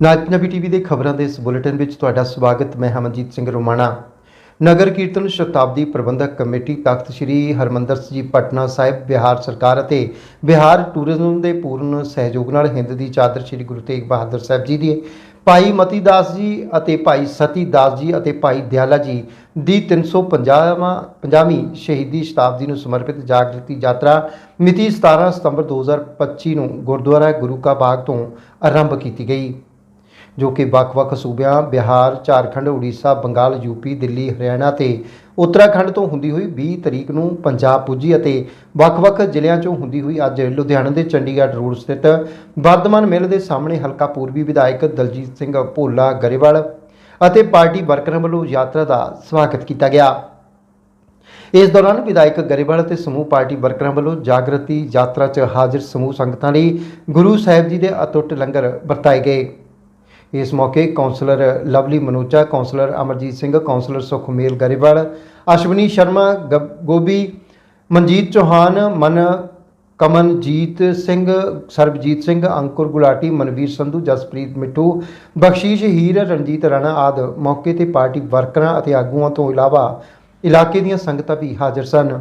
ਨਾਜਨਬੀ TV ਦੇ ਖਬਰਾਂ ਦੇ ਇਸ ਬੁਲੇਟਿਨ ਵਿੱਚ ਤੁਹਾਡਾ ਸਵਾਗਤ, ਮੈਂ ਹਮਨਜੀਤ ਸਿੰਘ ਰੋਮਾਣਾ। ਨਗਰ ਕੀਰਤਨ ਸ਼ਤਾਬਦੀ ਪ੍ਰਬੰਧਕ ਕਮੇਟੀ ਤਖਤ ਸ੍ਰੀ ਹਰਮੰਦਰ ਜੀ, ਪਟਨਾ ਸਾਹਿਬ, ਬਿਹਾਰ ਸਰਕਾਰ ਅਤੇ ਬਿਹਾਰ ਟੂਰਿਜ਼ਮ ਦੇ ਪੂਰਨ ਸਹਿਯੋਗ ਨਾਲ ਹਿੰਦ ਦੀ ਚਾਦਰ ਸ੍ਰੀ ਗੁਰੂ ਤੇਗ ਬਹਾਦਰ ਸਾਹਿਬ ਜੀ ਦੀ, ਭਾਈ ਮਤੀ ਦਾਸ ਜੀ ਅਤੇ ਭਾਈ ਸਤੀ ਦਾਸ ਜੀ ਅਤੇ ਭਾਈ ਦਿਆਲਾ ਜੀ ਦੀ 350ਵਾਂ 50ਵੀਂ ਸ਼ਹੀਦੀ ਸ਼ਤਾਬਦੀ ਨੂੰ ਸਮਰਪਿਤ ਜਾਗਰਤੀ ਯਾਤਰਾ ਮਿਤੀ 17 ਸਤੰਬਰ 2025 ਨੂੰ ਗੁਰਦੁਆਰਾ ਗੁਰੂ ਕਾ ਬਾਗ ਤੋਂ ਆਰੰਭ ਕੀਤੀ ਗਈ। ਜੋ ਕਿ ਵੱਖ-ਵੱਖ ਸੂਬਿਆਂ ਬਿਹਾਰ, ਝਾਰਖੰਡ, ਉੜੀਸਾ, ਬੰਗਾਲ, ਯੂਪੀ, ਦਿੱਲੀ, ਹਰਿਆਣਾ ਤੇ ਉੱਤਰਾਖੰਡ ਤੋਂ ਹੁੰਦੀ ਹੋਈ 20 ਤਰੀਕ ਨੂੰ ਪੰਜਾਬ ਪੁੱਜੀ ਅਤੇ ਵੱਖ-ਵੱਖ ਜ਼ਿਲ੍ਹਿਆਂ ਚੋਂ ਹੁੰਦੀ ਹੋਈ ਅੱਜ ਲੁਧਿਆਣਾ ਦੇ ਚੰਡੀਗੜ੍ਹ ਰੋਡ ਸਥਿਤ ਵਰਧਮਾਨ ਮਿਲ ਦੇ ਸਾਹਮਣੇ ਹਲਕਾ ਪੂਰਬੀ ਵਿਧਾਇਕ ਦਲਜੀਤ ਸਿੰਘ ਭੋਲਾ ਗਰੇਵਾਲ ਅਤੇ ਪਾਰਟੀ ਵਰਕਰਾਂ ਵੱਲੋਂ ਯਾਤਰਾ ਦਾ ਸਵਾਗਤ ਕੀਤਾ ਗਿਆ। ਇਸ ਦੌਰਾਨ ਵਿਧਾਇਕ ਗਰੇਵਾਲ ਅਤੇ ਸਮੂਹ ਪਾਰਟੀ ਵਰਕਰਾਂ ਵੱਲੋਂ ਜਾਗਰਤੀ ਯਾਤਰਾ 'ਚ ਹਾਜ਼ਰ ਸਮੂਹ ਸੰਗਤਾਂ ਲਈ ਗੁਰੂ ਸਾਹਿਬ ਜੀ ਦੇ ਅਟੁੱਟ ਲੰਗਰ ਵਰਤਾਏ ਗਏ। ਇਸ ਮੌਕੇ councillor Lovely Manocha councillor Amarjeet Singh councillor Sukhmel Grewal, Ashwani Sharma, ਗ- ਗੋਬੀ, ਮਨਜੀਤ ਚੌਹਾਨ, ਮਨ ਕਮਨਜੀਤ ਸਿੰਘ, ਸਰਬਜੀਤ ਸਿੰਘ, ਅੰਕੁਰ ਗੁਲਾਟੀ, ਮਨਵੀਰ ਸੰਧੂ, ਜਸਪ੍ਰੀਤ ਮਿੱਠੂ, ਬਖਸ਼ੀਸ਼ ਹੀਰ, ਰਣਜੀਤ ਰਾਣਾ ਆਦਿ ਮੌਕੇ ਤੇ ਪਾਰਟੀ ਵਰਕਰਾਂ ਅਤੇ ਆਗੂਆਂ ਤੋਂ ਇਲਾਵਾ ਇਲਾਕੇ ਦੀਆਂ ਸੰਗਤਾਂ ਵੀ ਹਾਜ਼ਰ ਸਨ।